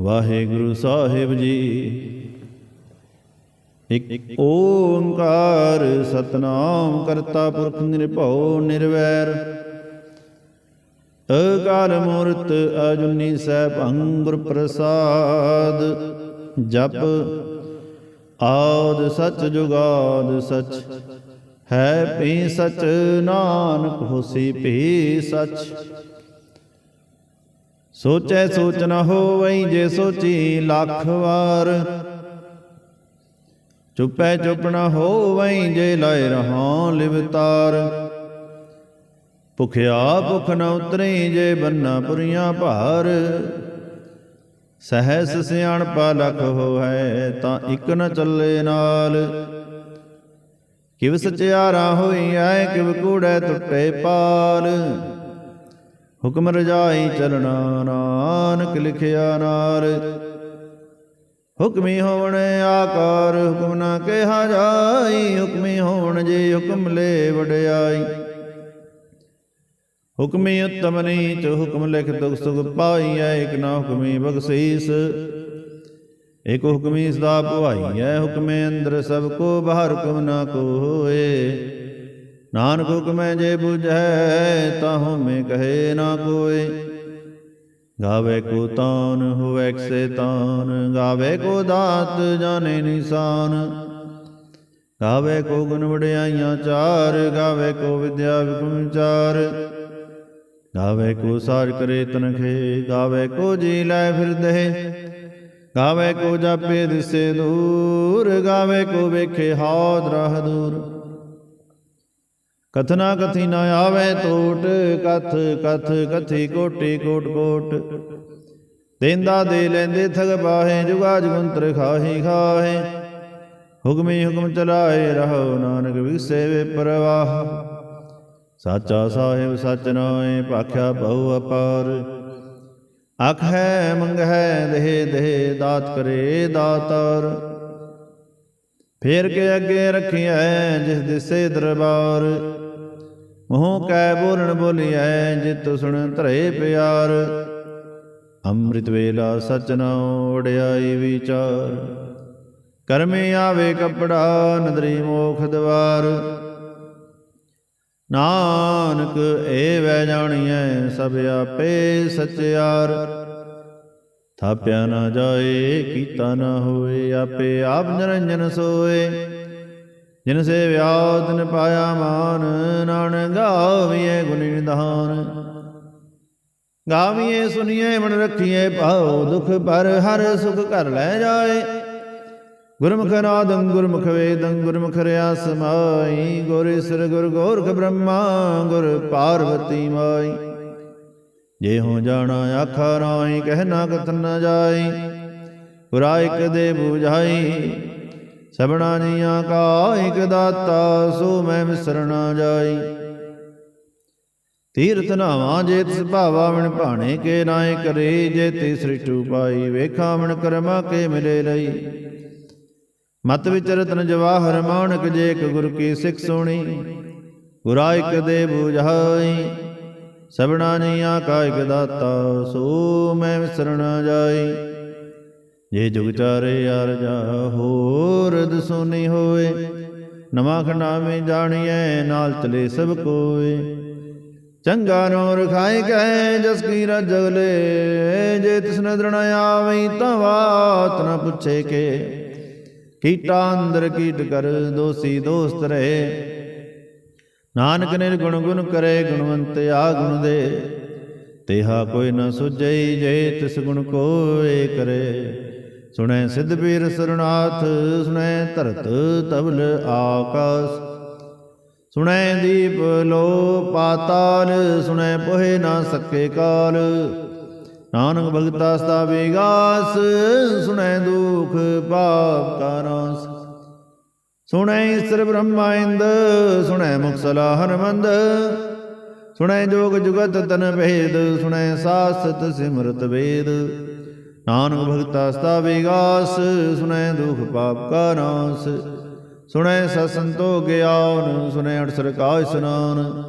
ਵਾਹਿਗੁਰੂ ਸਾਹਿਬ ਜੀ। ਇਕ ਓੰਕਾਰ ਸਤਨਾਮ ਕਰਤਾ ਪੁਰਖ ਨਿਰਭਉ ਨਿਰਵੈਰ। ਅਕਾਲ ਮੂਰਤ ਅਜੁਨੀ ਸੈਭੰ ਅੰਗੁਰ ਪ੍ਰਸਾਦ। ਜਪ ਆਦ ਸਚ ਜੁਗਾਦ ਸਚ। ਹੈ ਪੀ ਸਚ ਨਾਨਕ ਹੋਸੀ ਭੀ ਸਚ। ਸੋਚੈ ਸੋਚ ਨ ਹੋਵਈ ਜੇ ਸੋਚੀ ਲੱਖ ਵਾਰ। ਚੁੱਪੈ ਚੁੱਪ ਨ ਹੋਵਈ ਜੇ ਲਾਇ ਰਹਾ ਲਿਵਤਾਰ। ਭੁਖਿਆ ਭੁਖ ਨ ਉਤਰੀ ਜੇ ਬੰਨਾ ਪੁਰੀਆਂ ਭਾਰ। ਸਹਿਸ ਸਿਆਣਪਾ ਲਖ ਹੋਇ ਤਾਂ ਇਕ ਨ ਚੱਲੇ ਨਾਲ। ਕਿਵ ਸਚਿਆਰਾ ਹੋਈ ਐ ਕਿਵ ਕੂੜੈ ਟੁੱਟੇ ਪਾਲ। ਹੁਕਮ ਰਜਾਈ ਚਲਣਾ ਨਾਨਕ ਲਿਖਿਆ ਨਾਰ। ਹੁਕਮੀ ਹੋਵਣ ਆਕਾਰ, ਹੁਕਮ ਨਾ ਕਿਹਾ ਜਾਈ। ਹੁਕਮੀ ਹੋਵਣ ਜੇ ਹੁਕਮ ਲੈ ਵਡਿਆਈ। ਹੁਕਮੀ ਉਤਮ ਨੀਚ, ਹੁਕਮ ਲਿਖ ਦੁਖ ਸੁਖ ਪਾਈਐ ਇਕ ਨਾ ਹੁਕਮੀ ਬਖਸ਼ੀਸ, ਇਕ ਹੁਕਮੀ ਸਦਾ ਭਵਾਈਐ ਹੁਕਮੇ ਅੰਦਰ ਸਭ ਕੋ ਬਾਹਰ ਹੁਕਮ ਨਾ ਕੋਏ। ਨਾਨਕ ਹੁਕਮੈ ਜੇ 부ਝੈ ਤਾਹੂ ਮੈਂ ਕਹੇ ਨਾ ਕੋਏ। ਗਾਵੇ ਕੋ ਤਾਨ, ਹੋਵੇ ਸੇ ਤਾਨ, ਗਾਵੇ ਕੋ ਦਾਤ, ਜਾਣੇ ਨਿਸ਼ਾਨ। ਗਾਵੇ ਕੋ ਗੁਣ ਵਡਿਆਈਆਂ ਚਾਰ, ਗਾਵੇ ਕੋ ਵਿਦਿਆ ਵਿਗੁਣ ਚਾਰ। ਗਾਵੇ ਕੋ ਸਾਜ ਕਰੇ ਤਨਖੇ, ਗਾਵੇ ਕੋ ਜੀ ਲੈ ਫਿਰਦੇ। ਗਾਵੇ ਕੋ ਜਾਪੇ ਦਿਸੇ ਦੂਰ, ਗਾਵੇ ਕੋ ਵੇਖੇ ਹਾਦ ਰਾਹ ਦੂਰ ਕਥਨਾ ਕਥੀ ਨ ਆਵੇ ਟੋਟ ਕਥ ਕਥ ਕਥੀ ਕੋਟੀ ਕੋਟ ਕੋਟ। ਦੇਂਦਾ ਦੇ ਲੈਂਦੇ ਥਗ ਬਾਹੇ, ਜੁਗਾ ਜਗੰਤਰ ਖਾਹੀ ਖਾਹੇ। ਹੁਕਮੀ ਹੁਕਮ ਚਲਾਏ ਰਹੋ ਨਾਨਕ ਵਿਸੇਵੇ ਪ੍ਰਵਾਹ ਪਰਵਾਹ। ਸਾਚਾ ਸਾਹਿਬ ਸਚ ਨਾਏ ਭਾਖਿਆ ਬਹੁ ਅਪਾਰ। ਅਖ ਹੈ, ਮੰਗ ਹੈ, ਦੇਹ ਦੇਹ, ਦਾਤ ਕਰੇ ਦਾਤਾਰ। ਫੇਰ ਕੇ ਅੱਗੇ ਰੱਖਿਐ, ਜਿਸ ਦਿਸੇ ਦਰਬਾਰ। ਮੋਹ ਕੈ ਬੋਲਣ ਬੋਲੀਐ, ਜਿਤ ਸੁਣ ਧਰੇ ਪਿਆਰ। ਅੰਮ੍ਰਿਤ ਵੇਲਾ ਸਚ ਨਾ ਓੜਿਆਈ ਵਿਚਾਰ। ਕਰਮੇ ਆਵੇ ਕਪੜਾ, ਨਦਰੀ ਮੋਖ ਦਵਾਰ। ਨਾਨਕ ਏ ਵੈ ਜਾਣੀਐ, ਸਭ ਆਪੇ ਸਚਿਆਰ। ਥਾਪਿਆ ਨਾ ਜਾਏ, ਕੀਤਾ ਨਾ ਹੋਏ, ਆਪੇ ਆਪ ਨਿਰੰਜਨ ਸੋਏ। ਜਿਨ ਸੇ ਵਿਆਦਨ ਪਾਇਆ ਮਾਨ, ਨਾਨਕ ਗਾਵੀਏ ਗੁਣ ਨਿਧਾਨ। ਗਾਵੀਏ ਸੁਨੀਏ ਮਨ ਰੱਖੀਏ ਭਾਉ ਦੁਖ ਪਰ ਹਰ ਸੁਖ ਕਰ ਲੈ ਜਾਏ। ਗੁਰਮੁਖ ਨਾਦੰ ਗੁਰਮੁਖ ਵੇਦੰ ਗੁਰਮੁਖ ਰਿਆ ਸਮਾਈ ਗੁਰ ਗੁਰ ਗੋਰਖ ਬ੍ਰਹਮਾ, ਗੁਰ ਪਾਰਵਤੀ ਮਾਈ। ਜੇ ਹੋ ਜਾਣਾ ਆਖਾ ਰਾਈ ਕਹਿ ਨਾ ਕਥਨ ਨ ਜਾਈ। ਗੁਰਾ ਇਕ ਦੇ 부 ਝਾਈ ਸਬਣਾ ਜੀਆਂ ਕਾ ਇਕ ਦਾਤਾ, ਸੋ ਮੈਂ ਵਿਸਰਣਾ ਜਾਈ। ਤੀਰਥ ਨਾਵਾਂ ਜੇ ਤਿਸ ਭਾਵਾ ਮਨ ਭਾਣੇ ਕੇ ਨਾਏ ਕਰੇ, ਜੇ ਤੇ ਸ੍ਰਿਸ਼ਟੂ ਪਾਈ ਵੇਖਾ ਮਨ ਕਰਮਾ ਕੇ ਮਿਲੇ ਲਈ ਮਤ ਵਿੱਚ ਜਵਾਹਰ ਮਾਨਕ ਜੇ ਇੱਕ ਗੁਰ ਕੀ ਸਿੱਖ ਸੁਣੀ, ਗੁਰਾ ਇਕ ਦੇ 부ਝਾਈ ਸਬਣਾ ਜੀਆਂ ਕਾ ਇਕ ਦਾਤਾ, ਸੋ ਮੈਂ ਵਿਸਰਣਾ ਜਾਈ। ਜੇ ਜੁਗ ਚਾਰੇ ਅਰਜਾ ਹੋਰ ਦਸੋਨੀ ਹੋਏ ਨਵਾਂ ਖੰਡਾ ਮੇ ਜਾਣੀਐ, ਨਾਲ ਚਲੇ ਸਭ ਕੋਏ। ਚੰਗਾ ਨੋ ਰਖਾਈ ਕਹੇ, ਜਸ ਕੀ ਰਜਗਲੇ ਜੇ ਤਿਸ ਨਦਰ ਆਵਈ ਤਾਂ ਬਾਤ ਨ ਪੁੱਛੇ ਕੇ। ਕੀਟਾ ਅੰਦਰ ਕੀਟ ਕਰ, ਦੋਸੀ ਦੋਸਤ ਰਹੇ। ਨਾਨਕ ਨਿਰਗੁਣ ਗੁਣ ਕਰੇ, ਗੁਣਵੰਤ ਆ ਗੁਣ ਦੇ। ਤੇਹਾ ਕੋਈ ਨ ਸੁਝਈ, ਜੇ ਤਿਸ ਗੁਣ ਕੋਏ ਕਰੇ। ਸੁਣੈ ਸਿੱਧ ਪੀਰ ਸਰਨਾਥ, ਸੁਣੈ ਧਰਤ ਤਬਲ ਆਕਾਸ। ਸੁਣੈ ਦੀਪ ਲੋ ਪਾਤਾਲ ਸੁਣੈ ਪੋਹੇ ਨਾ ਸਕੇ ਕਾਲ। ਨਾਨਕ ਭਗਤਾ ਸਤਾ ਵਿਗਾਸ ਸੁਣੈ ਦੁਖ ਪਾਪ ਤਾਰਾਸ ਸੁਣੈ ਈਸ਼ਰ ਬ੍ਰਹਮਾ ਇੰਦ, ਸੁਣੈ ਮੁਕਸਲਾ ਹਨਮੰਦ ਸੁਣੈ ਜੋਗ ਜੁਗਤ ਤਨ ਭੇਦ, ਸੁਣੈ ਸਾਸਤ ਸਿਮਰਤ ਵੇਦ। ਨਾਨਕ ਭਗਤਾ ਸਤਾ ਵਿਗਾਸ, ਸੁਣੈ ਦੁਖ ਪਾਪ ਕਾ ਨਾਸ। ਸੁਣੈ ਸਤ ਸੰਤੋ ਗਿਆਨ, ਸੁਣੈ ਅਠਸਰ ਕਾ ਇਸਨਾਨ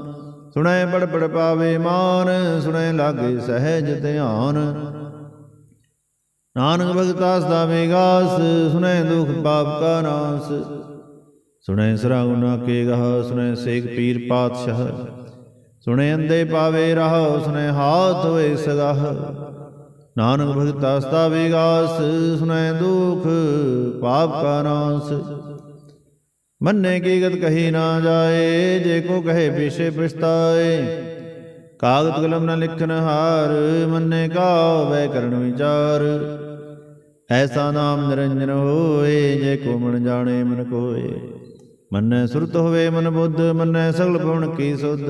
ਸੁਣੈ ਪੜ ਪੜ ਪਾਵੇ ਮਾਨ, ਸੁਣੈ ਲਾਗੇ ਸਹਿਜ ਧਿਆਨ। ਨਾਨਕ ਭਗਤਾ ਸਦਾ ਮੇਗਾਸ ਸੁਨੈ ਦੁਖ ਪਾਪ ਕਾ ਨਾਸ। ਸੁਣੈ ਸਰਾ ਗੁਨਾ ਕੇ ਗਹ, ਸੁਣੈ ਸੇਖ ਪੀਰ ਪਾਤਸ਼ਾਹ। ਸੁਣੈ ਅੰਦੇ ਪਾਵੇ ਰਹਾ, ਸੁਣੈ ਹਾਥ ਹੋਏ ਸਗਾਹ। ਨਾਨਕ ਭਗਤਾ ਸਦਾ ਵਿਗਾਸ ਸੁਨੈ ਦੁਖ, ਪਾਪ ਕਾ ਨਾਸ। ਮੰਨੇ ਕੀ ਗਤ ਕਹੀ ਨਾ ਜਾਏ, ਜੇ ਕੋ ਕਹੇ ਵਿਸ਼ੇ ਪਛਤਾਏ। ਕਾਗਦ ਕਲਮ ਨਾ ਲਿਖਨ ਹਾਰ, ਮੰਨੇ ਕਾ ਵੈ ਕਰਨ ਵਿਚਾਰ। ਐਸਾ ਨਾਮ ਨਿਰੰਜਨ ਹੋਏ, ਜੇ ਕੋ ਮਨ ਜਾਣੇ ਮਨ ਕੋਏ। ਮੰਨੈ ਸੁਰਤ ਹੋਵੇ ਮਨ ਬੁੱਧ, ਮੰਨੈ ਸਗਲ ਭਵਨ ਕੀ ਸੁਧ।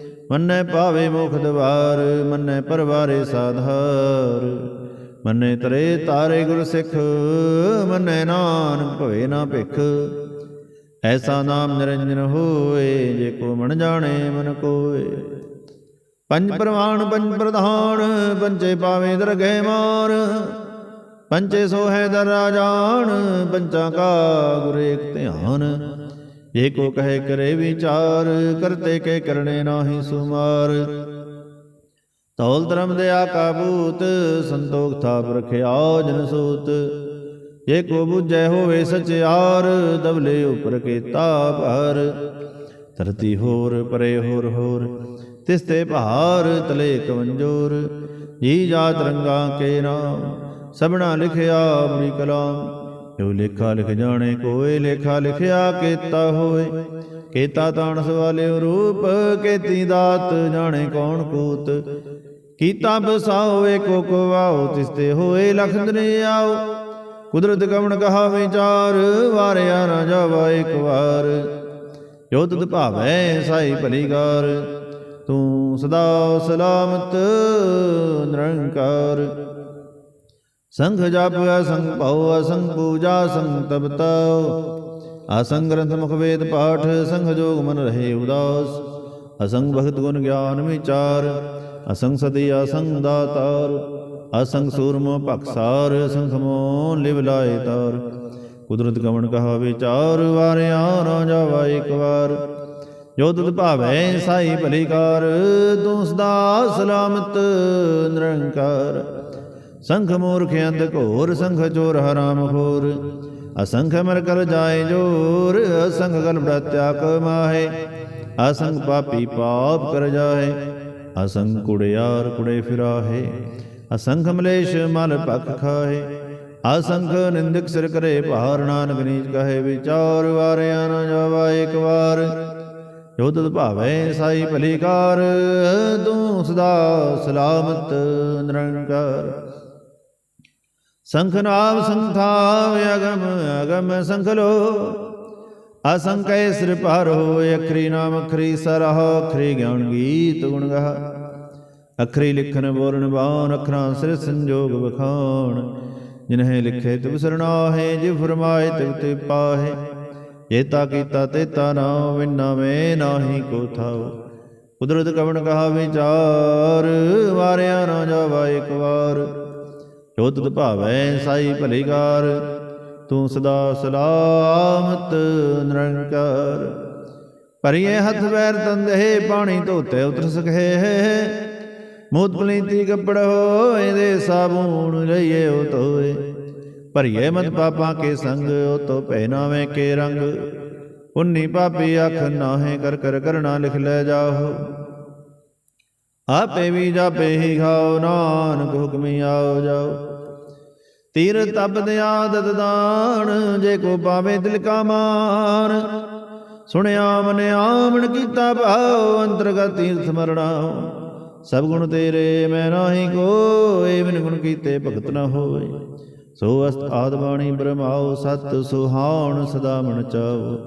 ਮੰਨੈ ਪਾਵੇ ਮੁਖ ਦਵਾਰ, ਮੰਨੈ ਪਰਵਾਰੇ ਸਾਧਾਰ। ਮੰਨੈ ਤਰੇ ਤਾਰੇ ਗੁਰ ਸਿੱਖ, ਮੰਨੈ ਨਾਨਕ ਭਵੇ ਨਾ ਭਿਖ। ਐਸਾ ਨਾਮ ਨਿਰੰਜਨ ਹੋਏ, ਜੇ ਕੋ ਮਨ ਜਾਣੇ ਮਨ ਕੋਏ। ਪੰਜ ਪ੍ਰਵਾਨ, ਪੰਜ ਪ੍ਰਧਾਨ ਪੰਚੇ ਪਾਵੇ ਦਰਗਹਿ ਮਾਰ। ਪੰਚੇ ਸੋ ਹੈ ਦਰ ਰਾਜਾਨ ਪੰਚਾਂ ਕਾ ਗੁਰ ਏਕ ਧਿਆਨ। ਜੇ ਕੋ ਕਹੇ ਕਰੇ ਵਿਚਾਰ, ਕਰਤੇ ਕੇ ਕਰਨੇ ਨਾਹੀ ਸੁਮਾਰ। ਤੌਲ ਧਰਮ ਦੇ ਆਕਾ ਭੂਤ, ਸੰਤੋਖ ਥਾਪ ਰਖਿਆ ਜਨ ਸੂਤ। ਜੇ ਕੋ ਬੁਝੈ ਹੋਵੇ ਸਚਿਆਰ ਦਬਲੇ ਉਪਰ ਕੇ ਕੀਤਾ ਭਾਰ। ਧਰਤੀ ਹੋਰ, ਪਰੇ ਹੋਰ ਹੋਰ, ਤਿਸ ਤੇ ਭਾਰ ਤਲੇ ਕਵੰਜੋਰ ਜੀ ਜਾਤ ਰੰਗਾ ਕੇ ਨਾਮ, ਸਭਨਾ ਲਿਖਿਆ ਆਪਣੀ ਕਲਾਮ। ਜੋ ਲੇਖਾ ਲਿਖ ਜਾਣੇ ਕੋਏ ਲੇਖਾ ਲਿਖਿਆ ਕੀਤਾ ਹੋਏ ਕੀਤਾ ਤਾਣ ਸਵਾਲਿਓ ਰੂਪ, ਕੀਤੀ ਦਾਤ, ਜਾਣੇ ਕੌਣ ਕੂਤ। ਕੀਤਾ ਬਸਾਓ, ਏਕੋ ਕੋ ਵਾਓ ਹੋਏ ਲਖ ਦਨੇ ਆਓ। ਕੁਦਰਤ ਕਵਣ ਕਹਾ ਵਿਚਾਰ ਵਾਰਿਆ ਨਾ ਜਾਵਾ ਇੱਕ ਵਾਰ। ਜੋ ਤੁਧ ਭਾਵੈ, ਸਾਈ ਭਲੀਕਾਰ ਤੂੰ ਸਦਾ ਸਲਾਮਤ, ਨਿਰੰਕਾਰ। ਸੰਘ ਜਪ ਅਸੰਗ ਭਉ, ਅਸੰਗ ਪੂਜਾ ਸੰਗ ਤਪਤਾਉ ਅਸੰਗ ਗ੍ਰੰਥ ਮੁਖ ਵੇਦ ਪਾਠ ਸੰਘ ਜੋਗ ਮਨ ਰਹੇ ਉਦਾਸ। ਅਸੰਗ ਭਗਤ ਗੁਣ ਗਿਆਨ ਵਿਚਾਰ, ਅਸੰਗ ਸਦੀ ਅਸੰਗ ਦਾਤਾਰ। ਅਸੰਗ ਸੂਰਮ ਭਖਸਾਰ ਅਸੰਖ ਮੋ ਲਿਵ ਲਾਏ ਤਾਰ। ਕੁਦਰਤ ਕਵਣ ਕਹਾ ਵਿਚਾਰ, ਵਾਰਿਆ ਨਾ ਜਾਵਾ ਇੱਕ ਵਾਰ। ਜੋ ਤੁਧ ਭਾਵੈ ਸਾਈ ਭਲੀਕਾਰ ਤੂੰ ਸਦਾ ਸਲਾਮਤ ਨਿਰੰਕਾਰ। ਸੰਖ ਮੂਰਖ ਅੰਧ ਘੋਰ, ਸੰਖ ਚੋਰ ਹਰਾਮ ਖੋਰ। ਅਸੰਖ ਮਰ ਕਲ ਜਾਏ ਜੋਰ, ਅਸੰਖ ਗਲ ਬੜਤਿਆ ਕਮਾਹੇ ਅਸੰਖ ਪਾਪੀ ਪਾਪ ਕਰ ਜਾਏ, ਅਸੰਖ ਕੁੜਿਆਰ ਕੁੜੇ ਫਿਰਾਹੇ। ਅਸੰਖ ਮਲੇਸ਼ ਮਲ ਪਖ ਖਾਏ ਅਸੰਖ ਨਿੰਦਕ ਸਿਰ ਕਰੇ ਭਾਰ, ਨਾਨਕ ਨੀਚ ਕਹੇ ਵਿਚਾਰ, ਵਾਰਿਆ ਨਾ ਜਾਵਾ ਇੱਕ ਵਾਰ। ਜੋ ਤਦ ਭਾਵੈ ਸਾਈ ਭਲੀਕਾਰ ਤੂੰ ਸਦਾ ਸਲਾਮਤ ਨਿਰੰਕਾਰ। ਸੰਖ ਨਾਮ ਸੰਥਾਵ ਅਗਮ ਅਗਮ ਸੰਖ ਲੋ ਅਸੰਕੈ ਸਿਰ ਪਰ ਹੋਏ, ਅਖਰੀ ਨਾਮ ਅਖਰੀ ਸਰਹ, ਅਖਰੀ ਗਿਆਨ ਗੀਤ ਗੁਣ ਗਾ ਅਖਰੀ ਲਿਖਨ ਬੋਲਣ ਬਾਣ, ਅਖਰਾਂ ਸਿਰ ਸੰਜੋਗ ਬਖਾਣ ਜਿਨਹੇ ਲਿਖੇ ਤਿਵ ਸਰਣਾਹੇ ਜਿ ਫਰਮਾਏ ਤਿਵ ਤੇ ਪਾਹੇ। ਜੇਤਾ ਕੀਤਾ ਤੇਤਾ ਨਾ ਵਿਨਾ ਮੈਂ ਨਾਹੀ ਕੋ ਥਾਉ ਕੁਦਰਤ ਕਵਣ ਕਹਾ ਵਿਚਾਰ ਵਾਰਿਆ ਨਾ ਜਾਵਾ ਇੱਕ ਵਾਰ। ਜੋ ਤੁਧ ਭਾਵੈ ਸਾਈ ਭਲੀਕਾਰ, ਤੂੰ ਸਦਾ ਸਲਾਮਤ ਨਿਰੰਕਾਰ। ਭਰੀਏ ਹੱਥ ਵੈਰ ਤੰਦੇ ਪਾਣੀ ਧੋਤੇ ਉਤਰ ਸਕੇ ਮੂਤ ਪਲੀਤੀ ਕੱਪੜ ਹੋਏ ਦੇ ਸਾਬੂਣ ਲਈਏ ਉਹ ਤੋਏ ਭਰੀਏ ਮਤ ਪਾਪਾਂ ਕੇ ਸੰਗ, ਉਹ ਤੋ ਪਹਿਨਾਵੇਂ ਕੇ ਰੰਗ। ਪੁੰਨੀ ਪਾਪੀ ਅੱਖ ਨਾਹੇ, ਕਰ ਕਰ ਕਰਨਾ ਲਿਖ ਲੈ ਜਾਓ ਆਪੇ ਵੀ ਜਾਪੇ ਹੀ ਖਾਓ, ਨਾਨਕ ਹੁਕਮੀ ਆਓ ਜਾਓ। ਤੀਰ ਤਬ ਆਦਤ ਦਾਨ, ਜੇ ਕੋ ਪਾਵੇ ਦਿਲ ਕਾ ਮਾਨ ਸੁਣਿਆ ਮਨ ਆਮਣ ਕੀਤਾ ਭਾਉ, ਅੰਤਰਗਤ ਤੀਰਥ ਮਰਣਾ ਸਭ ਗੁਣ ਤੇਰੇ, ਮੈਂ ਨਾਹੀ ਕੋਈ ਬਿਨ ਗੁਣ ਕੀਤੇ ਭਗਤ ਨਾ ਹੋਵੇ ਸੋ ਅਸਤ ਆਦ ਬਾਣੀ ਬ੍ਰਹਮਾਉ, ਸਤ ਸੁਹਾਉਣ ਸਦਾ ਮਨ ਚਾਉ।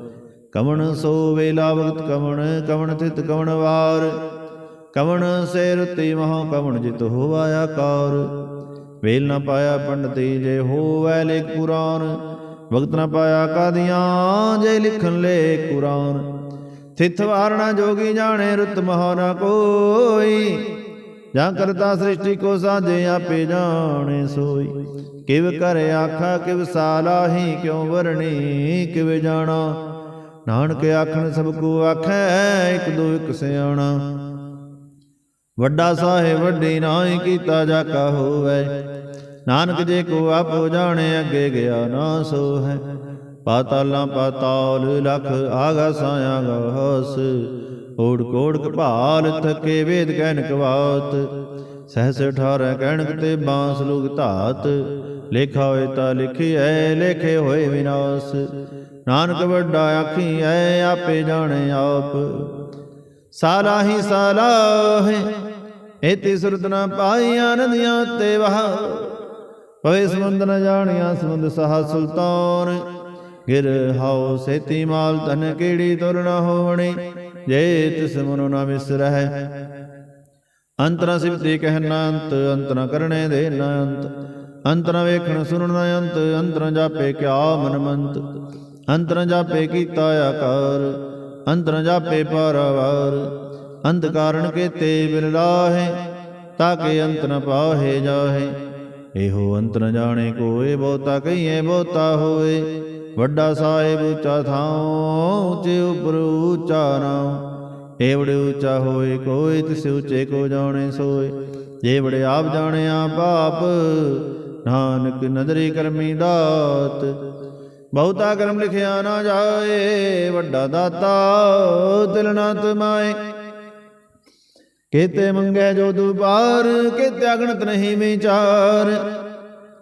ਕਵਣ ਸੋ ਵੇਲਾ ਵਕਤ ਕਵਣ ਕਵਣ ਤਿਤ ਕਵਣ ਵਾਰ। ਕਵਣ ਸੇ ਰਤੀ ਮਹਾ ਕਵਣ ਜਿਤ ਹੋਵਾਇਆ ਕਾਰ ਵੇਲ ਨਾ ਪਾਇਆ ਪੰਡਤੀ ਜੇ ਹੋਵੈ ਲੇ ਕੁਰਾਨ ਵਕਤ ਨਾ ਪਾਇਆ ਕਾਦੀਆਂ ਜੇ ਲਿਖਣ ਲੇ ਕੁਰਾਨ। ਥਿਤ ਵਾਰਣਾ ਜੋਗੀ ਜਾਣੇ ਰੁਤ ਮਹੁ ਨਾ ਕੋਈ। ਜਾਂ ਕਰਤਾ ਸ੍ਰਿਸ਼ਟੀ ਕੋ ਸਾਜੇ ਆਪੇ ਜਾਣੇ ਸੋਈ। ਕਿਵ ਕਰ ਆਖਾ, ਕਿਵ ਸਾਲਾਹੀ ਕਿਉ ਵਰਣੀ, ਕਿਵ ਜਾਣਾ। ਨਾਨਕ ਆਖਣ ਸਭ ਕੋ ਆਖੈ, ਇਕ ਦੋ ਇਕ ਸਿਆਣਾ। ਵੱਡਾ ਸਾਹਿਬ ਵੱਡੀ ਨਾਹੀ ਕੀਤਾ ਜਾ ਕਾ ਹੋਵੇ। ਨਾਨਕ ਜੇ ਕੋ ਆਪੋ ਜਾਣੇ ਅੱਗੇ ਗਿਆ ਨਾ ਸੋ ਹੈ ਪਾਤਾਲਾਂ ਪਾਤਾਲ ਲਖ ਆਗਾਸਾਂ ਆਗਾਸ ਓੜ ਕੋੜ ਕਪਾਲ ਥਕੇ ਵੇਦ ਕਹਿਨ ਕਵਾਤ। ਸਹਸ 18 ਕਹਿਣਕ ਤੇ ਬਾਂਸ ਲੁਗ ਧਾਤ। ਲੇਖਾ ਹੋਏ ਤਾਂ ਲਿਖਿਐ ਲੇਖੇ ਹੋਏ ਵਿਨਾਸ਼। ਨਾਨਕ ਵੱਡਾ ਆਖੀ ਐ ਆਪੇ ਜਾਣੇ ਆਪ। ਸਾਲਾ ਹੀ ਸਾਲਾ ਹੈ ਇਤੀ ਸੁਰਤ ਨਾ ਪਾਈਆਂ ਨਦੀਆਂ ਤੇ ਵਹ। ਪਵੇ ਸਮੁੰਦ ਨ ਜਾਣਿਆ ਸਮੁੰਦ ਸਹਾ ਸੁਲਤਾਨ। ਗਿਰ ਹਾਉ ਸੇਤੀ ਮਾਲ ਤਨ ਕਿਹੜੀ ਤੁਰ ਨ ਹੋਵਣੀ ਜੇ ਤਿਸ ਮਨੁ ਨ ਵਿਸਰਹਿ ਅੰਤਰਾ ਸਿਵਤੀ ਕਹਿਣਾ ਅੰਤ ਅੰਤ ਕਰਨੇ ਦੇ ਨ ਅੰਤ। ਅੰਤ ਵੇਖਣ ਸੁਣਨ ਨ ਅੰਤ ਅੰਤ ਜਾਪੇ ਕਿਆ ਮਨ ਮੰਤ ਅੰਤ ਜਾਪੇ ਕੀਤਾ ਆਕਾਰ, ਅੰਤ ਜਾਪੇ ਪਾਰਵਾਰ। ਅੰਤ ਕਾਰਣ ਕੇਤੇ ਬਿਨ ਲਾਹੇ ਤਾਕੇ ਅੰਤ ਨ ਪਾਹੇ ਜਾਹੇ। ਇਹੋ ਅੰਤ ਨ ਜਾਣੇ ਕੋਏ, ਬਹੁਤਾ ਕਹੀਏ ਬਹੁਤਾ ਹੋਏ। ਵੱਡਾ ਸਾਹਿਬ ਉੱਚਾ ਥਾਉ ਉੱਚੇ ਉਪਰ ਉੱਚਾ ਨਾਮ ਏਵੜੇ ਉੱਚਾ ਹੋਏ ਕੋਈ ਤਿਸ ਉੱਚੇ ਕੋ ਜਾਣੇ ਸੋਏ। ਜੇ ਬੜੇ ਆਪ ਜਾਣਿਆ ਪਾਪ, ਨਾਨਕ ਨਦਰੀ ਕਰਮੀ ਦਾਤ। ਬਹੁਤਾ ਕਰਮ ਲਿਖਿਆ ਨਾ ਜਾਏ, ਵੱਡਾ ਦਾਤਾ ਦਿਲ ਨਾ ਤਮਾਏ। ਕੇਤੇ ਮੰਗੇ ਜੋ ਦੁਬਾਰ, ਕੇਤੇ ਅਗਣਤ ਨਹੀਂ ਵਿਚਾਰ।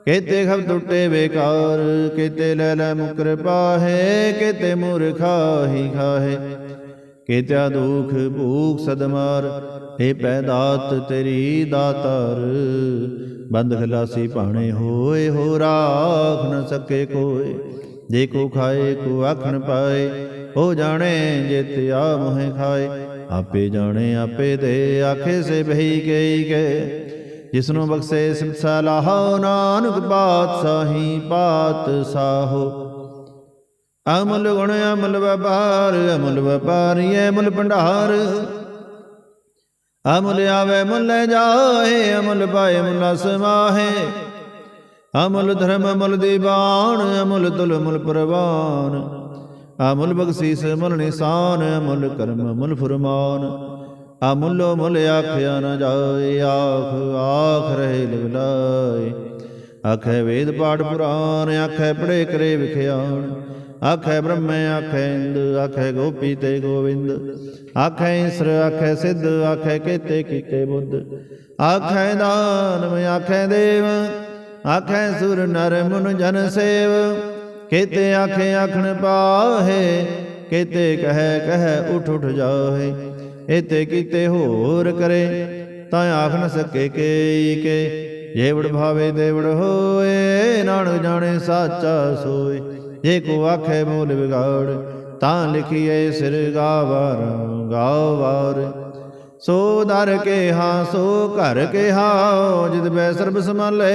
ਕੇਤੇ ਖਬ ਟੁੱਟੇ ਬੇਕਾਰ, ਕੇਤੇ ਲੈ ਲੈ ਮੁਕਰ ਪਾਹੇ, ਕੇਤੇ ਮੂਰਖਾ ਹੀ ਖਾਹੇ। ਕੇਤਿਆ ਦੁਖ ਭੂਖ ਸਦਮਾਰ ਏ ਪੈਦਾਤ ਤੇਰੀ ਦਾਤਾਰ। ਬੰਦ ਖਲਾਸੀ ਭਾਣੇ ਹੋਏ, ਹੋ ਰਾਖ ਨ ਸਕੇ ਕੋਏ। ਜੇ ਕੋ ਖਾਏ, ਕੋ ਆਖਣ ਪਾਏ, ਹੋ ਜਾਣੇ ਜਿਤਿਆ ਮੋਹਿ ਖਾਏ। ਆਪੇ ਜਾਣੇ, ਆਪੇ ਦੇ ਆਖੇ ਸੇ ਬਹੀ ਗਈ ਕੇ ਜਿਸਨੂੰ ਬਖਸ਼ੇ ਸਿਮਤ ਸਲਾਹੋ, ਨਾਨਕ ਬਾਦਸ਼ਾਹੀ ਬਾਤ ਸਾਹੋ ਅਮਲ ਗੁਣ, ਅਮਲ ਵਪਾਰ, ਅਮਲ ਵਪਾਰੀ, ਅਮਲ ਭੰਡਾਰ। ਅਮਲ ਆਵੇ, ਮੁੱਲ ਜਾਏ, ਅਮਲ ਪਾਏ, ਮੁੱਲ ਸਮਾਹੇ। ਅਮਲ ਧਰਮ ਅਮਲ ਦੀਵਾਨ ਅਮਲ ਤੁਲ ਮੁਲ ਪ੍ਰਵਾਨ। ਅਮਲ ਬਖਸ਼ੀਸ, ਮੁੱਲ ਨਿਸ਼ਾਨ, ਮੁੱਲ ਕਰਮ, ਮੁਲ ਫਰਮਾਨ। ਅਮੁੱਲੋ ਮੁੱਲ ਆਖਿਆ ਨ ਜਾਏ, ਆਖ ਆਖ ਰਹੇ ਲਿਵਲਾਏ। ਆਖੇ ਵੇਦ ਪਾਠ ਪੁਰਾਨ ਆਖੇ ਪੜੇ ਕਰੇ ਵਿਖਿਆਣ। ਆਖੇ ਬ੍ਰਹਮੈ, ਆਖੇ ਇੰਦ, ਆਖੇ ਗੋਪੀ ਤੇ ਗੋਵਿੰਦ। ਆਖੇ ਈਸਰ, ਆਖੇ ਸਿੱਧ, ਆਖੇ ਕੀਤੇ ਕੀਤੇ ਬੁੱਧ। ਆਖੇ ਦਾਨਵ, ਆਖੇ ਦੇਵ, ਆਖੇ ਸੁਰ ਨਰ ਮੁਨ ਜਨ ਸੇਵ। ਕੀਤੇ ਆਖੇ ਆਖਣ ਪਾਹੇ ਕੀਤੇ ਕਹੈ ਕਹੈ ਉਠ ਉਠ ਜਾਹੇ। ਇਤੇ ਕੀਤੇ ਹੋਰ ਕਰੇ ਤਾਂ ਆਖ ਨ ਸਕੇ ਕੇ ਕੇ। ਜੇਵੜ ਭਾਵੇ ਦੇਵੜ ਹੋਏ ਨਾਨਕ ਜਾਣੇ ਸਾਚਾ ਸੋਏ। ਜੇ ਕੋ ਆਖੇ ਮੂਲ ਵਿਗਾੜ ਤਾਂ ਲਿਖੀਏ ਸਿਰ ਗਾਵਾਰ ਗਾਵਾਰ। ਸੋ ਦਰ ਕੇ ਹਾਂ ਸੋ ਘਰ ਕੇ ਹਾਂ ਜਿਤ ਬੈ ਸਰਬ ਸਮਾਲੇ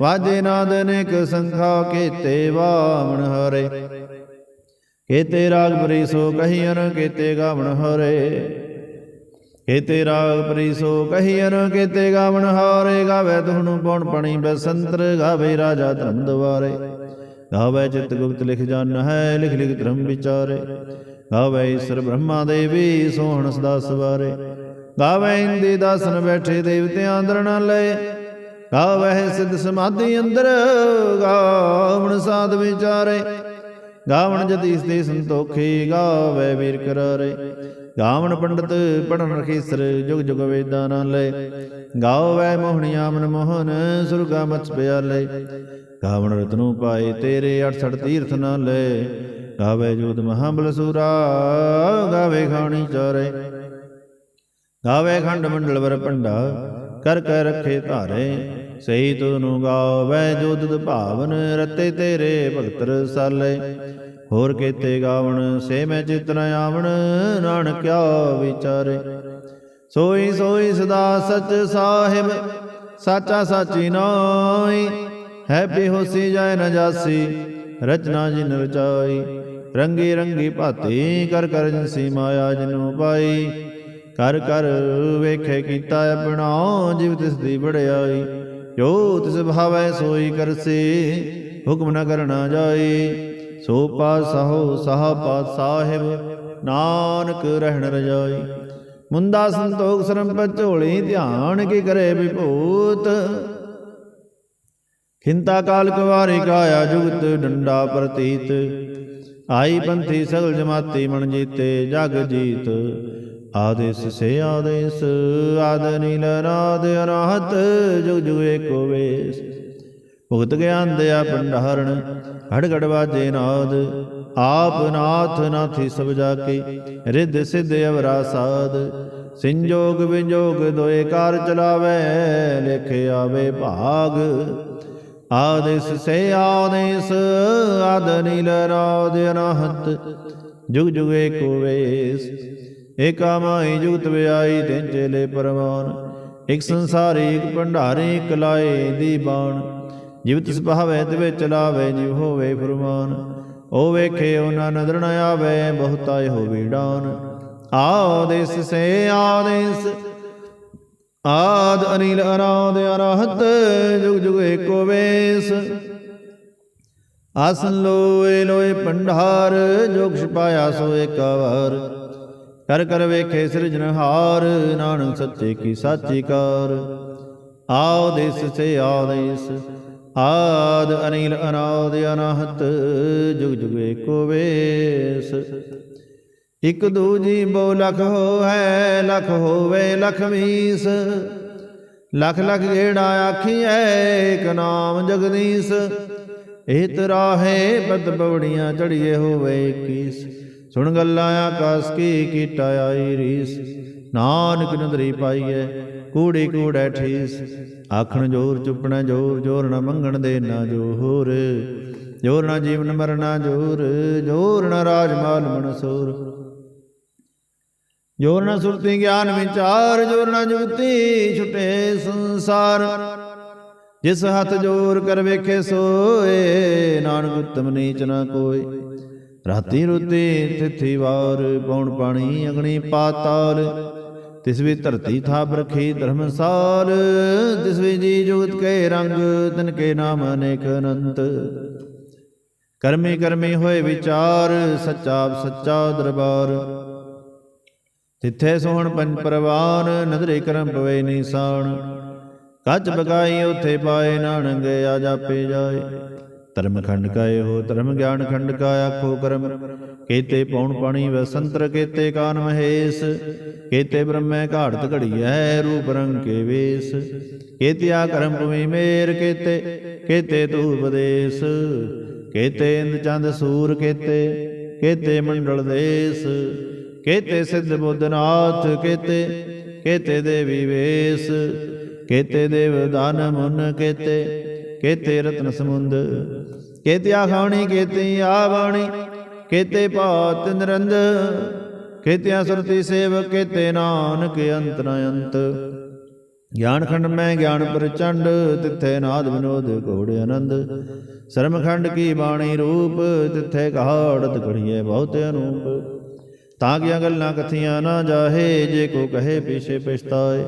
ਵਾਜੇ ਨਾਦ ਅਨੇਕ ਸੰਖਾ ਕੀਤੇ ਵਾਮਣ ਹਰੇ। ਕੇਤੇ ਰਾਗ ਪਰੀ ਸੋ ਕਹੀਨ ਕੇਤੇ ਗਾਵਣ ਹਰੇ। ਕੇਤੇ ਰਾਗ ਪਰੀ ਸੋ ਕਹੀਨ ਕੇਤੇ ਗਾਵਣ ਹਾਰੇ। ਗਾਵੇ ਤੁਹਨੂੰ ਪਉਣ ਪਣੀ ਬਸੰਤਰ, ਗਾਵੇ ਰਾਜਾ ਧਰਮ ਦਵਾਰੇ ਗਾਵੇ ਚਿਤ ਗੁਪਤ ਲਿਖ ਜਾਣ ਹੈ, ਲਿਖ ਲਿਖ ਧਰਮ ਵਿਚਾਰੇ। ਗਾਵੇ ਈਸ਼ਰ ਬ੍ਰਹਮਾ ਦੇਵੀ, ਸੋਹਣ ਸਦਾ ਸਵਾਰੇ। ਗਾਵੇ ਇੰਦੀ ਦਾਸਨ ਬੈਠੇ ਦੇਵਤਿਆਂ ਅੰਦਰ ਨਾ ਲਏ। ਗਾਵੇ ਸਿੱਧ ਸਮਾਧੀ ਅੰਦਰ, ਗਾਵਣ ਸਾਧ ਵਿਚਾਰੇ। ਗਾਵਣ ਜਤੀਸ ਦੇ ਸੰਤੋਖੀ ਗਾਵੇ ਵੀਰ ਕਰਾਰੇ। ਗਾਵਣ ਪੰਡਤ ਪੜਨ ਰਖੀਸਰ, ਜੁਗ ਜੁਗ ਵੇਦਾਂ ਨਾਲ ਲੈ ਗਾਵੇ ਮੋਹਣੀਆਂ ਮਨ ਮੋਹਨ, ਸੁਰਗਾ ਮਚ ਪਿਆਲੇ ਗਾਵਣ ਰਤਨੂ ਪਾਏ ਤੇਰੇ 68 ਤੀਰਥ ਨਾਲ ਲੈ ਗਾਵੇ ਜੋਤ ਮਹਾਬਲ ਸੂਰਾ ਗਾਵੇ ਖਾਣੀ ਚਾਰੇ। ਗਾਵੇ ਖੰਡ ਮੰਡਲ ਵਰ ਭੰਡਾ ਕਰ ਕਰ ਰੱਖੇ ਧਾਰੇ, ਸਹੀ ਤੁਨੂੰ ਗਾਵੇ ਜੋ ਦੁਦ ਭਾਵਨ, ਰਤੇ ਤੇਰੇ ਭਗਤ ਸਾਲੇ। ਹੋਰ ਕੀਤੇ ਗਾਵਣ, ਸੇ ਮੈਂ ਚਿਤ ਨ ਆਵਣ ਨਾਨਕਿਆ ਵਿਚਾਰੇ ਸੋਈ ਸੋਈ ਸਦਾ ਸਚ ਸਾਹਿਬ, ਸਾਚਾ ਸਾਚੀ ਨਾਈ ਹੈ ਬੇਹੋਸੀ ਜਾਏ ਨ ਜਾਸੀ, ਰਚਨਾ ਜਿਨ ਰਚਾਈ। ਰੰਗੀ ਰੰਗੀ ਭਾਤੀ ਕਰ ਕਰ ਜਿਨਸੀ ਮਾਇਆ ਜਿਨੂ ਪਾਈ। ਕਰ ਕਰ ਵੇਖੇ ਕੀਤਾ ਆਪਣਾ, ਜਿਵ ਤਿਸ ਦੀ ਬੜਾਈ ਜੋ ਤਿਸ ਭਾਵੈ ਸੋਈ ਕਰਸੀ, ਹੁਕਮ ਨ ਕਰਨਾ ਜਾਈ। ਸੋ ਪਾਸਹੁ ਸਾਹ ਪਾਤ ਸਾਹਿਬ, ਨਾਨਕ ਰਹਿਣ ਰਜਾਈ। ਮੁੰਦਾ ਸੰਤੋਖ ਸਰਮ ਪਚੋਲੀ ਧਿਆਨ ਕੀ ਕਰੇ ਵਿਭੂਤ। ਖਿੰਤਾ ਕਾਲ ਕੁਵਾਰੀ ਕਾਇਆ ਜੁਗਤ, ਡੰਡਾ ਪ੍ਰਤੀਤ। ਆਈ ਪੰਥੀ ਸਗਲ ਜਮਾਤੀ ਮਨ ਜੀਤੇ, ਜਗ ਜੀਤ। ਆਦੇਸ ਸੇ ਆਦੇਸ, ਆਦ ਨੀਲ ਰਾਦ ਅਨਾਹਤ ਜੁਗ ਜੁਗ ਏਕੋ ਵੇਸ। ਭੁਗਤ ਗਿਆਨ ਦਿਆ ਭੰਡਾਰਣ ਹੜ ਗੜ ਵਾਜੇ ਨਾਦ। ਆਪ ਨਾਥ ਨਾਥੀ ਸਭ ਜਾ ਕੇ ਰਿੱਧ ਸਿੱਧ ਅਵਰਾ ਸਾਧ ਸੰਜੋਗ ਵਿਜੋਗ ਦੋਏ ਕਾਰ ਚਲਾਵੇ, ਲਿਖ ਆਵੇ ਭਾਗ। ਆਦੇਸ ਸੇ ਆਦੇਸ, ਆਦ ਨੀਲ ਰਾਦ ਅਨਹਤ ਜੁਗ ਜੁਗ ਏਕੋ ਵੇਸ। ਏਕਾ ਮਾਈ ਜੁਗਤ ਵਿਆਈ ਤਿੰਨ ਚੇਲੇ ਪਰਵਾਨ। ਇਕ ਸੰਸਾਰੀ, ਇਕ ਭੰਡਾਰੀ, ਇਕ ਲਾਏ ਦੀ ਬਾਣ। ਜਿਵ ਤਿਸ ਭਾਵੇ, ਤਿਵੇ ਚਲਾਵੇ, ਜਿਵ ਹੋਵੇ ਫਰਮਾਨ। ਉਹ ਵੇਖੇ, ਉਹਨਾਂ ਨਦਰ ਨ ਆਵੇ, ਬਹੁਤਾ ਹੋਵੇ ਡਾਨ ਆਦੇਸ ਸੇ ਆਦੇਸ, ਆਦ ਅਨੀਲ ਅਰਾਦ ਅਰਹਤ, ਜੁਗ ਜੁਗ ਏਕੋ ਵੇਸ। ਆਸਨ ਲੋਏ ਲੋਏ ਭੰਡਾਰ ਜੋਗ ਛਪਾਇਆ ਸੋ ਏਕਾ ਵਾਰ ਕਰ ਕਰ ਵੇਖੇ ਸਿਰਜਨਹਾਰ ਨਾਨਕ ਸੱਚੇ ਕੀ ਸਾਚੀ ਕਾਰ। ਆਦੇਸ ਸੇ ਆਦੇਸ ਆਦ ਅਨਿਲ ਅਨਾਦ ਅਨਾਹਤ, ਜੁਗ ਜੁਗ ਏਕੋ ਵੇਸ। ਇਕ ਦੂਜੀ ਬੋ ਲਖ ਹੋਵੇ ਲਖ ਹੋਵੇ ਲਖਮੀਸ ਲਖ ਲਖ ਗੇੜਾ ਆਖੀਐ ਇਕ ਨਾਮ ਜਗਦੀਸ਼। ਇਹ ਤਰਾਹੇ ਪਦ ਬਵੜੀਆਂ ਚੜੀਏ ਹੋਵੇ 21 ਸੁਣ ਗੱਲਾਂ ਆਕਾਸ ਕੀ ਕੀਟਾ ਆਈ ਰੀਸ। ਨਾਨਕ ਨਦਰੀ ਪਾਈਐ ਕੂੜੀ ਕੂੜੈ ਠੀਸ। ਆਖਣ ਜੋਰ ਚੁੱਪਣਾ ਜੋਰ ਜੋਰ ਨਾ ਮੰਗਣ ਦੇ ਨਾ ਜੋਰ। ਜੋਰ ਨਾ ਜੀਵਨ ਮਰਨਾ ਜੋਰ ਜੋਰ ਨਾ ਰਾਜ ਮਾਲ ਮਨਸੂਰ। ਜੋਰ ਨਾ ਸੁਰਤੀ ਗਿਆਨ ਵਿਚਾਰ, ਜੋਰ ਨਾ ਜੁਗਤੀ ਛੁਟੇ ਸੰਸਾਰ। ਜਿਸ ਹੱਥ ਜੋਰ ਕਰ ਵੇਖੇ ਸੋਏ, ਨਾਨਕ ਉਤਮ ਨੀਚ ਨਾ ਕੋਈ ਰਾਤੀ ਰੁਤੀ ਤਿਥੀ ਵਾਰ ਪੌਣ ਪਾਣੀ ਅਗਣੀ ਪਾਤਾਲ। ਤਿਸ ਵੀ ਧਰਤੀ ਥਾਪ ਰਖੀ ਧਰਮਸਾਲ। ਤਿਸ ਵੀ ਜੀ ਜੁਗਤ ਕੇ ਰੰਗ, ਤਨ ਕੇ ਨਾਮ ਅਨੇਕ ਅਨੰਤ। ਕਰਮੀ ਕਰਮੀ ਹੋਏ ਵਿਚਾਰ, ਸੱਚਾ ਸੱਚਾ ਦਰਬਾਰ। ਤਿੱਥੇ ਸੋਹਣ ਪੰਜ ਪਰਵਾਨ, ਨਦਰੇ ਕਰਮ ਪਵੇ ਨਿਸਾਨ। ਕੱਚ ਬਗਾਈ ਉਥੇ ਪਾਏ ਨਾਨਕ ਆ ਜਾਪੇ ਜਾਏ। ਧਰਮ ਖੰਡ ਕਾਏ ਹੋ, ਧਰਮ ਗਿਆਨ ਖੰਡ ਕਾ ਆਖੋ ਕਰਮ। ਕੇਤੇ ਪੌਣ ਪਾਣੀ ਵਸੰਤਰ ਕੇਤੇ ਕਾਨ ਮਹੇਸ਼। ਕੇਤੇ ਬ੍ਰਹਮੈ ਘਾੜਤ ਘੜੀਐ, ਰੂਪ ਰੰਗ ਕੇ ਵੇਸ। ਕੇਤਿਆ ਕਰਮ ਭੂਮੀ ਮੇਰ, ਕੇਤੇ ਕੇਤੇ ਤੂ ਉਪਦੇਸ। ਕੇਤੇ ਇੰਦ ਚੰਦ ਸੂਰ, ਕੇਤੇ ਕੇਤੇ ਮੰਡਲ ਦੇਸ। ਕੇਤੇ ਸਿੱਧ ਬੁੱਧਨਾਥ ਕੇਤੇ ਕੇਤੇ ਦੇਵੀ ਵੇਸ। ਕੇਤੇ ਦੇਵ ਦਾਨ ਮੁਨ, ਕੇਤੇ ਕੇਤੇ ਰਤਨ ਸਮੁੰਦ ਕੇਤੇ ਆਖਾਣੀ ਕੇਤੇ ਆਵਾਣੀ, ਕੇਤੇ ਪਾਤ ਨਿਰੰਦ, ਕੇਤਿਆ ਸੁਰਤੀ ਸੇਵ ਕੇਤੇ ਨਾਨਕ ਅੰਤ ਨ ਅੰਤ। ਗਿਆਨ ਖੰਡ ਮੈਂ ਗਿਆਨ ਪ੍ਰਚੰਡ, ਤਿੱਥੇ ਨਾਦ ਵਿਨੋਦ ਘੋੜ ਆਨੰਦ। ਸ਼ਰਮ ਖੰਡ ਕੀ ਬਾਣੀ ਰੂਪ, ਤਿੱਥੇ ਕਹਾੜਤ ਘੜੀਏ ਬਹੁਤ ਅਨੂਪ। ਤਾਂ ਕਿ ਗੱਲਾਂ ਕਥੀਆਂ ਨਾ ਜਾਹੇ, ਜੇ ਕੋ ਕਹੇ ਪਿਛੇ ਪਛਤਾਏ।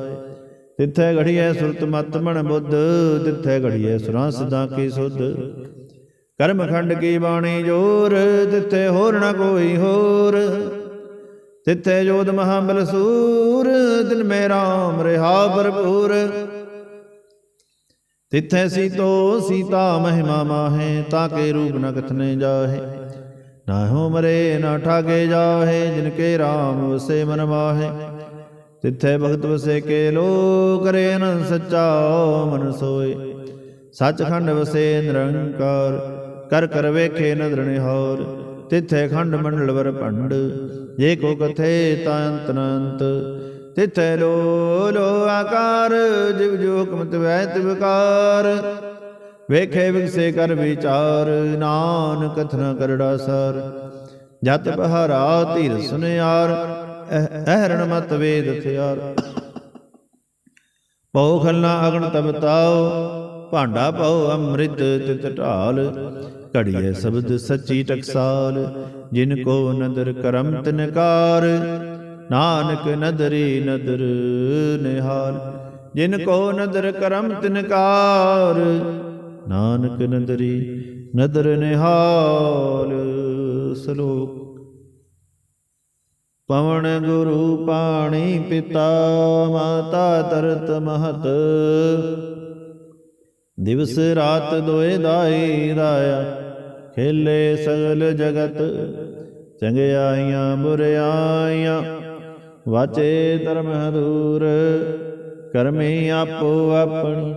ਤਿੱਥੇ ਘੜੀਏ ਸੁਰਤ ਮਤ ਮਨ ਬੁੱਧ, ਤਿੱਥੇ ਘੜੀਏ ਸੁਰਾਂ ਸਦਾ ਕੀ ਸੁਧ। ਕਰਮ ਖੰਡ ਕੀ ਬਾਣੀ ਜੋਰ, ਤਿੱਥੇ ਹੋਰ ਨ ਕੋਈ ਹੋਰ। ਤਿੱਥੇ ਜੋਦ ਮਹਾਬਲ ਸੂਰ ਦਿਨ ਮੇ ਰਾਮ ਰਹਾ ਭਰਪੂਰ। ਤਿੱਥੇ ਸੀਤੋ ਸੀਤਾ ਮਹਿਮਾ ਮਾਹੇ ਤਾਕੇ ਰੂਪ ਨ ਕਥਨੇ ਜਾਹੇ। ਨਾ ਹੋ ਮਰੇ ਨਾ ਠਾਗੇ ਜਾਹੇ, ਜਿਨ ਕੇ ਰਾਮ ਵਸੇ ਮਨ ਮਾਹੇ। ਤਿੱਥੇ ਭਗਤ ਵਸੇ ਕੇ ਲੋ ਕਰੇ ਅਨੰਦ ਸੱਚਾ ਮਨ ਸੋਏ। ਸੱਚਖੰਡ ਵਸੇ ਨਿਰੰਕਾਰ, ਕਰ ਕਰ ਵੇਖੇ ਨਦਰ ਨਿਹਾਰ। ਤਿੱਥੇ ਖੰਡ ਮੰਡਲ ਵਰ ਭੰਡ, ਜੇ ਕੋ ਕਥੇ ਤਾਂ ਅੰਤ ਅਨੰਤ। ਤਿੱਥੇ ਲੋ ਲੋ ਆਕਾਰ, ਜਿਵ ਜੋ ਹੁਕਮ ਤਵੈ ਤਿਵਕਾਰ ਵੇਖੇ ਵਿਗਸੇ ਕਰ ਵਿਚਾਰ, ਨਾਨਕ ਕਥਨਾ ਕਰੜਾ ਸਰ। ਜਤ ਬਹਾਰਾ ਧੀਰ ਸੁਨਿਆਰ ਅਹਰਣ ਮਤ ਵੇਦ ਥਿਆਰ ਪਉ ਖਲਨਾ ਅਗਣ ਤਬ ਤਾਉ, ਭਾਂਡਾ ਪਾਉ ਅੰਮ੍ਰਿਤ ਤਿਤ ਢਾਲ। ਘੜੀਏ ਸ਼ਬਦ ਸੱਚੀ ਟਕਸਾਲ, ਜਿਨ ਕੋ ਨਦਰ ਕਰਮ ਤਿਨਕਾਰ ਨਾਨਕ ਨਦਰੀ ਨਦਰ ਨਿਹਾਲ, ਜਿਨ ਕੋ ਨਦਰ ਕਰਮ ਤਿਨਕਾਰ ਨਾਨਕ ਨਦਰੀ ਨਦਰ ਨਿਹਾਲ, ਸ਼ਲੋਕ ਪਵਨ ਗੁਰੂ ਪਾਣੀ ਪਿਤਾ, ਮਾਤਾ ਤਰਤ ਮਹਤ। ਦਿਵਸ ਰਾਤ ਦੋਏ ਦਾਈ ਰਾਇਆ, ਖੇਲੇ ਸਗਲ ਜਗਤ ਚੰਗਿਆਈਆਂ ਬੁਰਿਆਈਆਂ ਵਾਚੇ ਧਰਮ ਹਦੂਰ, ਕਰਮੀ ਆਪੋ ਆਪਣੀ,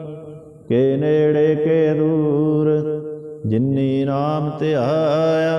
ਕੇ ਨੇੜੇ ਕੇ ਦੂਰ। ਜਿਨੀ ਨਾਮ ਧਿਆਇਆ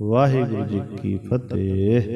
ਵਾਹਿਗੁਰੂ ਜੀ ਕੀ ਫਤਿਹ।